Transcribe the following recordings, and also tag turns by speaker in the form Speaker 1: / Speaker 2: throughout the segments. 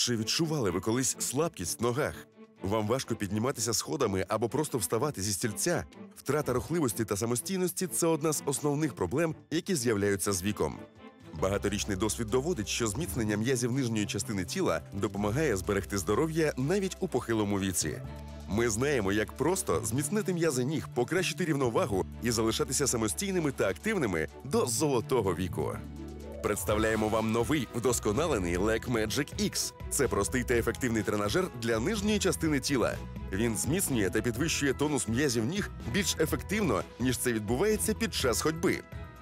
Speaker 1: Чи відчували ви колись слабкість в ногах? Вам важко підніматися сходами або просто вставати зі стільця? Втрата рухливості та самостійності це одна з основних проблем, які з'являються з віком. Багаторічний досвід доводить, що зміцнення м'язів нижньої частини тіла допомагає зберегти здоров'я навіть у похилому віці. Ми знаємо, як просто зміцнити м'язи ніг, покращити рівновагу і залишатися самостійними та активними до золотого віку. Представляємо вам новий вдосконалений Leg Magic X. Це простий та ефективний тренажер для нижньої частини тіла. Він зміцнює та підвищує тонус м'язів ніг більш ефективно, ніж це відбувається під час ходьби.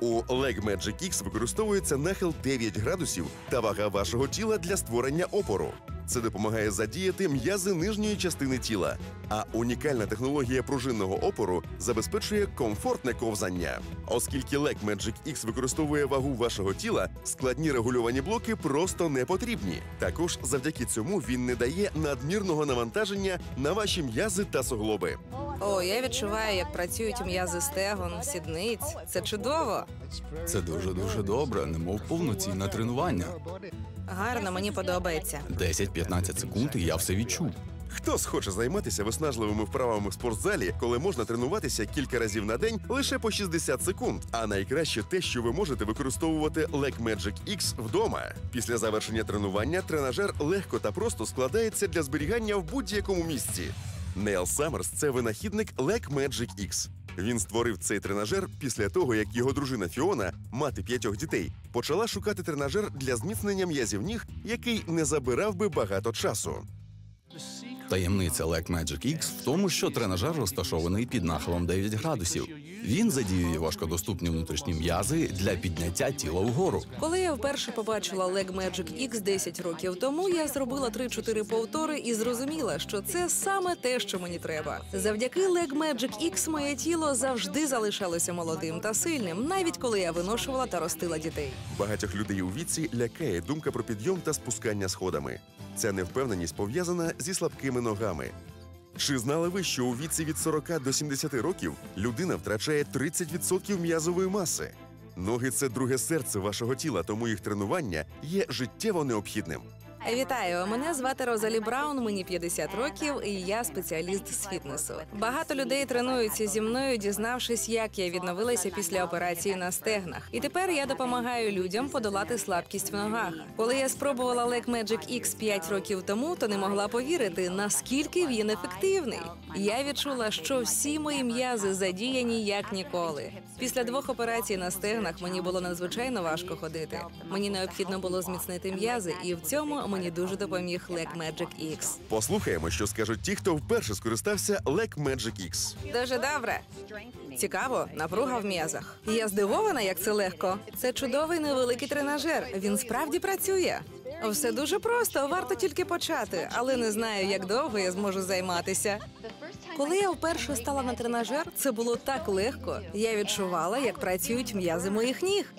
Speaker 1: У Leg Magic X використовується нахил 9 градусів та вага вашого тіла для створення опору. Це допомагає задіяти м'язи нижньої частини тіла. А унікальна технологія пружинного опору забезпечує комфортне ковзання. Оскільки LEC Magic X використовує вагу вашого тіла, складні регульовані блоки просто не потрібні. Також завдяки цьому він не дає надмірного навантаження на ваші м'язи та суглоби.
Speaker 2: О, я відчуваю, як працюють м'язи стегон, сідниць. Це чудово.
Speaker 3: Це дуже дуже добре, немов повноцінне тренування.
Speaker 2: Гарно, мені подобається.
Speaker 3: 10-15 секунд, і я все відчув.
Speaker 1: Хто схоче займатися виснажливими вправами в спортзалі, коли можна тренуватися кілька разів на день лише по 60 секунд? А найкраще те, що ви можете використовувати Leg Magic X вдома. Після завершення тренування тренажер легко та просто складається для зберігання в будь-якому місці. Нейл Саммерс – це винахідник Leg Magic X. Він створив цей тренажер після того, як його дружина Фіона, мати п'ятьох дітей, почала шукати тренажер для зміцнення м'язів ніг, який не забирав би багато часу.
Speaker 3: Таємниця Leg Magic X в тому, що тренажер розташований під нахилом 9 градусів. Він задіює важкодоступні внутрішні м'язи для підняття тіла вгору.
Speaker 2: Коли я вперше побачила Leg Magic X 10 років тому, я зробила 3-4 повтори і зрозуміла, що це саме те, що мені треба. Завдяки Leg Magic X моє тіло завжди залишалося молодим та сильним, навіть коли я виношувала та ростила дітей.
Speaker 1: Багатьох людей у віці лякає думка про підйом та спускання сходами. Ця невпевненість пов'язана зі слабкими ногами. Чи знали ви, що у віці від 40 до 70 років людина втрачає 30% м'язової маси? Ноги це друге серце вашого тіла, тому їх тренування є життєво необхідним.
Speaker 2: Вітаю! Мене звати Розалі Браун, мені 50 років, і я спеціаліст з фітнесу. Багато людей тренуються зі мною, дізнавшись, як я відновилася після операції на стегнах. І тепер я допомагаю людям подолати слабкість в ногах. Коли я спробувала Leg Magic X 5 років тому, то не могла повірити, наскільки він ефективний. Я відчула, що всі мої м'язи задіяні як ніколи. Після двох операцій на стегнах мені було надзвичайно важко ходити. Мені необхідно було зміцнити м'язи, і в цьому мені дуже допоміг Leg Magic X.
Speaker 1: Послухаємо, що скажуть ті, хто вперше скористався Leg Magic X.
Speaker 2: Дуже добре. Цікаво, напруга в м'язах. Я здивована, як це легко. Це чудовий невеликий тренажер. Він справді працює. Все дуже просто, варто тільки почати, але не знаю, як довго я зможу займатися. Коли я вперше стала на тренажер, це було так легко. Я відчувала, як працюють м'язи моїх ніг.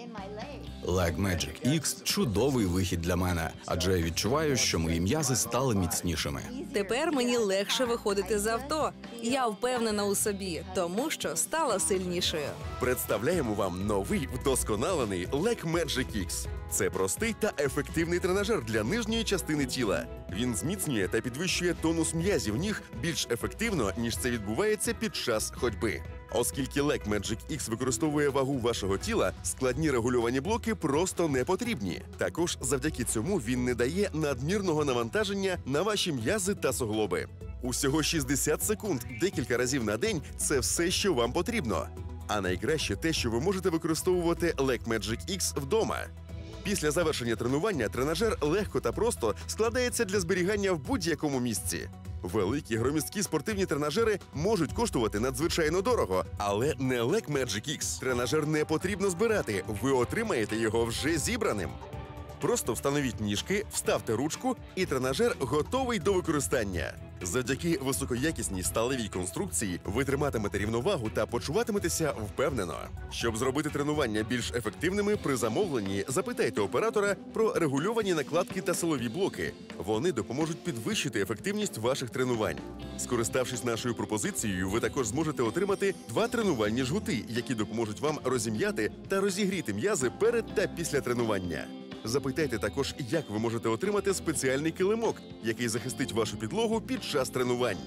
Speaker 3: Leg Magic X – чудовий вихід для мене, адже я відчуваю, що мої м'язи стали міцнішими.
Speaker 2: Тепер мені легше виходити з авто. Я впевнена у собі, тому що стала сильнішою.
Speaker 1: Представляємо вам новий вдосконалений Leg Magic X. Це простий та ефективний тренажер для нижньої частини тіла. Він зміцнює та підвищує тонус м'язів ніг більш ефективно, ніж це відбувається під час ходьби. Оскільки Leg Magic X використовує вагу вашого тіла, складні регульовані блоки просто не потрібні. Також завдяки цьому він не дає надмірного навантаження на ваші м'язи та суглоби. Усього 60 секунд декілька разів на день це все, що вам потрібно. А найкраще те, що ви можете використовувати Leg Magic X вдома. Після завершення тренування тренажер легко та просто складається для зберігання в будь-якому місці. Великі громісткі спортивні тренажери можуть коштувати надзвичайно дорого, але не лек Magic X. Тренажер не потрібно збирати, ви отримаєте його вже зібраним. Просто встановіть ніжки, вставте ручку, і тренажер готовий до використання. Завдяки високоякісній сталевій конструкції ви триматимете рівновагу та почуватиметеся впевнено. Щоб зробити тренування більш ефективними, при замовленні запитайте оператора про регульовані накладки та силові блоки. Вони допоможуть підвищити ефективність ваших тренувань. Скориставшись нашою пропозицією, ви також зможете отримати два тренувальні жгути, які допоможуть вам розім'яти та розігріти м'язи перед та після тренування. Запитайте також, як ви можете отримати спеціальний килимок, який захистить вашу підлогу під час тренувань.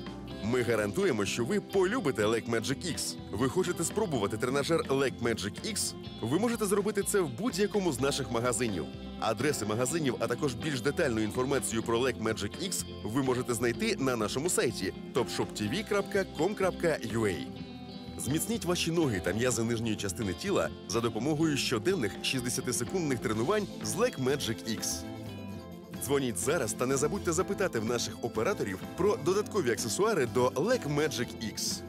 Speaker 1: Ми гарантуємо, що ви полюбите Lake Magic X. Ви хочете спробувати тренажер Lake Magic X? Ви можете зробити це в будь-якому з наших магазинів. Адреси магазинів, а також більш детальну інформацію про Lake Magic X ви можете знайти на нашому сайті topshoptv.com.ua. Зміцніть ваші ноги та м'язи нижньої частини тіла за допомогою щоденних 60-секундних тренувань з Lake Magic X. Дзвоніть зараз та не забудьте запитати в наших операторів про додаткові аксесуари до Lake Magic X.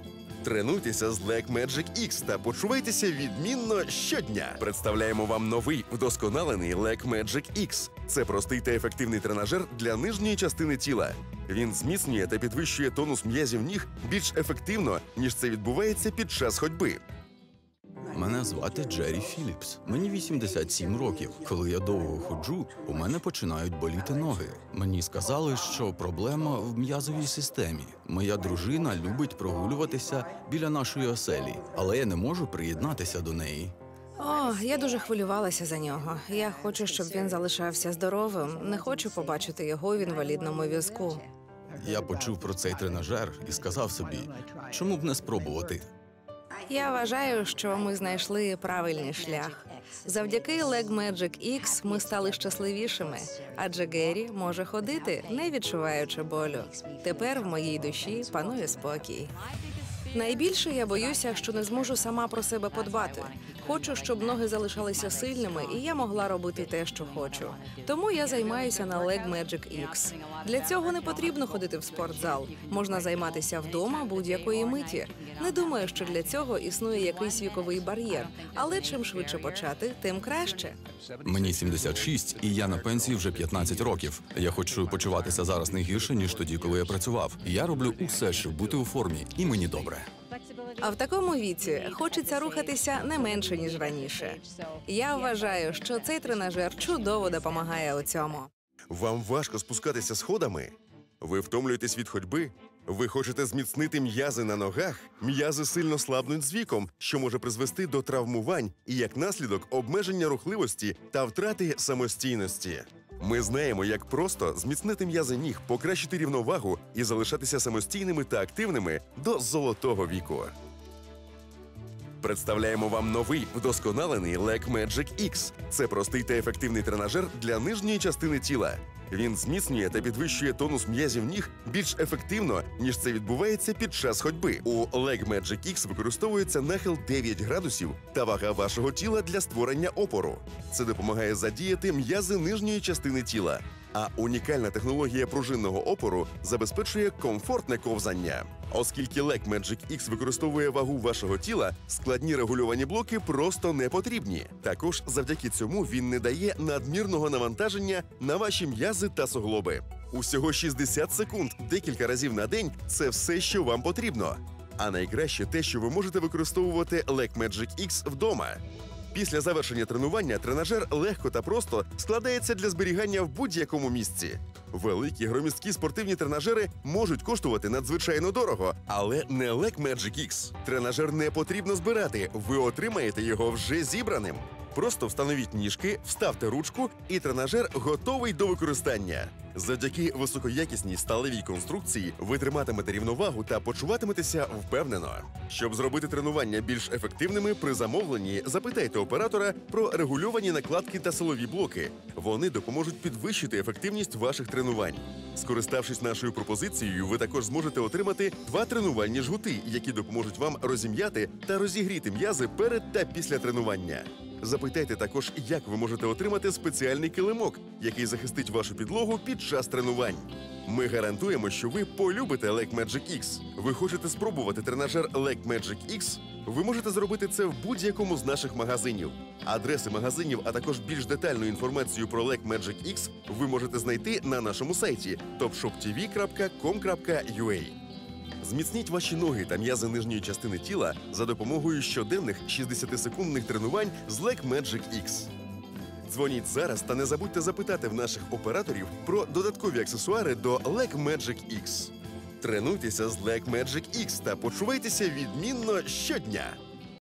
Speaker 1: Тренуйтеся з Lake Magic X та почувайтеся відмінно щодня. Представляємо вам новий вдосконалений Lake Magic X. Це простий та ефективний тренажер для нижньої частини тіла. Він зміцнює та підвищує тонус м'язів ніг більш ефективно, ніж це відбувається під час ходьби.
Speaker 3: Мене звати Джері Філіпс. Мені 87 років. Коли я довго ходжу, у мене починають боліти ноги. Мені сказали, що проблема в м'язовій системі. Моя дружина любить прогулюватися біля нашої оселі, але я не можу приєднатися до неї.
Speaker 2: О, я дуже хвилювалася за нього. Я хочу, щоб він залишався здоровим. Не хочу побачити його в інвалідному візку.
Speaker 3: Я почув про цей тренажер і сказав собі, чому б не спробувати.
Speaker 2: Я вважаю, що ми знайшли правильний шлях. Завдяки Leg Magic X ми стали щасливішими, адже Геррі може ходити, не відчуваючи болю. Тепер в моїй душі панує спокій. Найбільше я боюся, що не зможу сама про себе подбати. Хочу, щоб ноги залишалися сильними, і я могла робити те, що хочу. Тому я займаюся на Leg Magic X. Для цього не потрібно ходити в спортзал. Можна займатися вдома будь-якої миті. Не думаю, що для цього існує якийсь віковий бар'єр, але чим швидше почати, тим краще.
Speaker 3: Мені 76, і я на пенсії вже 15 років. Я хочу почуватися зараз не гірше, ніж тоді, коли я працював. Я роблю усе, щоб бути у формі, і мені добре.
Speaker 2: А в такому віці хочеться рухатися не менше ніж раніше. Я вважаю, що цей тренажер чудово допомагає у цьому.
Speaker 1: Вам важко спускатися сходами? Ви втомлюєтесь від ходьби? Ви хочете зміцнити м'язи на ногах? М'язи сильно слабнуть з віком, що може призвести до травмувань і як наслідок обмеження рухливості та втрати самостійності. Ми знаємо, як просто зміцнити м'язи ніг, покращити рівновагу і залишатися самостійними та активними до золотого віку. Представляємо вам новий вдосконалений Lec Magic X. Це простий та ефективний тренажер для нижньої частини тіла. Він зміцнює та підвищує тонус м'язів ніг більш ефективно, ніж це відбувається під час ходьби. У Leg Magic X використовується нахил 9 градусів та вага вашого тіла для створення опору. Це допомагає задіяти м'язи нижньої частини тіла. А унікальна технологія пружинного опору забезпечує комфортне ковзання. Оскільки Lec Magic X використовує вагу вашого тіла, складні регульовані блоки просто не потрібні. Також завдяки цьому він не дає надмірного навантаження на ваші м'язи та суглоби. Усього 60 секунд декілька разів на день це все, що вам потрібно. А найкраще те, що ви можете використовувати Lec Magic X вдома. Після завершення тренування тренажер легко та просто складається для зберігання в будь-якому місці. Великі громісткі спортивні тренажери можуть коштувати надзвичайно дорого, але не Lec Magic X. Тренажер не потрібно збирати, ви отримаєте його вже зібраним. Просто встановіть ніжки, вставте ручку, і тренажер готовий до використання. Завдяки високоякісній сталевій конструкції ви триматимете рівновагу та почуватиметеся впевнено. Щоб зробити тренування більш ефективними при замовленні, запитайте оператора про регульовані накладки та силові блоки. Вони допоможуть підвищити ефективність ваших тренувань. Скориставшись нашою пропозицією, ви також зможете отримати два тренувальні жгути, які допоможуть вам розім'яти та розігріти м'язи перед та після тренування. Запитайте також, як ви можете отримати спеціальний килимок, який захистить вашу підлогу під час тренувань. Ми гарантуємо, що ви полюбите Lec Magic X. Ви хочете спробувати тренажер Lec Magic X? Ви можете зробити це в будь-якому з наших магазинів. Адреси магазинів, а також більш детальну інформацію про Lec Magic X ви можете знайти на нашому сайті topshoptv.com.ua. Зміцніть ваші ноги та м'язи нижньої частини тіла за допомогою щоденних 60-секундних тренувань з Leg Magic X. Дзвоніть зараз та не забудьте запитати в наших операторів про додаткові аксесуари до Leg Magic X. Тренуйтеся з Leg Magic X та почувайтеся відмінно щодня.